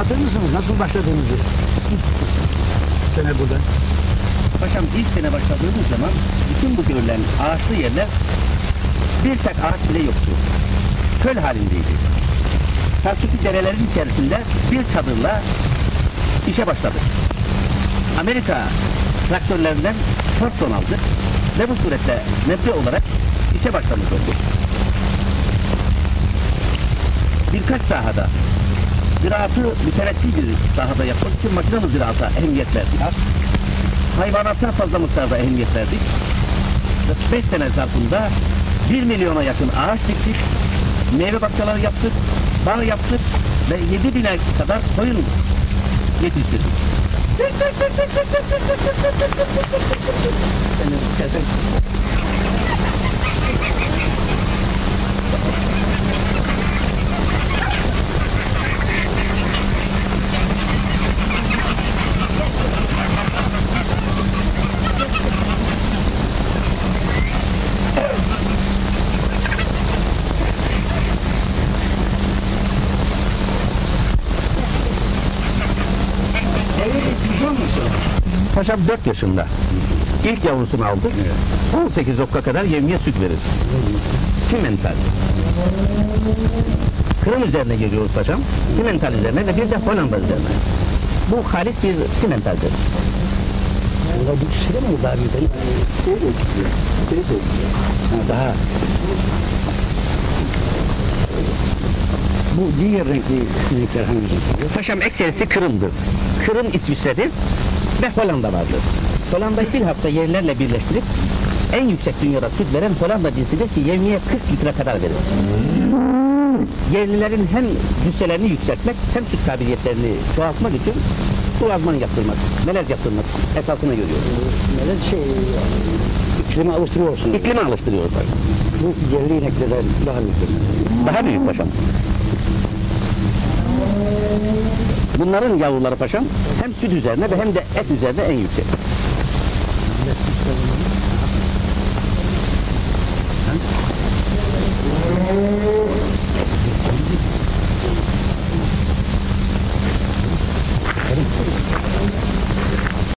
Anlatır mısınız nasıl başladığınızı? Sene burada. Paşam ilk sene başladığımız zaman bütün bu görülen ağaçlı yerler bir tek ağaç bile yoktu. Köl halindeydi. Karşıki derelerin içerisinde bir çadırla işe başladık. Amerika traktörlerinden Thornton aldık ve bu surette metre olarak işe başlamış olduk. Birkaç sahada ziraatı mütenetti bir sahada yapmak için makinalı ziraata ehemmiyet verdik. Hayvanata fazla miktarda ehemmiyet verdik. 5 sene zarfında 1 milyona yakın ağaç diktik, meyve bahçeleri yaptık, bağ yaptık ve 7 bine kadar koyun yetiştirdik. Paşam 4 yaşında. İlk yavrusunu aldık. 18 okka kadar yevmiye süt verir. Simental. Kırım üzerine geliyoruz paşam. Simental üzerine ve bir de Hollanda üzerine. Bu halis bir simentaldir. Burada bir süre mi daha bir Ha, daha Bu diğer renkli sinekler hangisi? Paşam ekserisi Kırım'dır. Kırım İsviçre'dir ve Hollanda vardır. Hollanda'yı bir hafta yerlerle birleştirip en yüksek dünyada süt veren Hollanda cinsidir ki yevmiye 40 litre kadar verir. Yerlilerin hem cüsselerini yükseltmek hem süt kabiliyetlerini çoğaltmak için kulazman yaptırmak, melez yaptırmak esasına görüyoruz. Böyle şey, iklime alıştırıyorsun. İklimi alıştırıyoruz. Bu yerli ineklerden daha büyük. Daha büyük paşam. Bunların yavruları paşam hem süt üzerine ve hem de et üzerine en yüksek.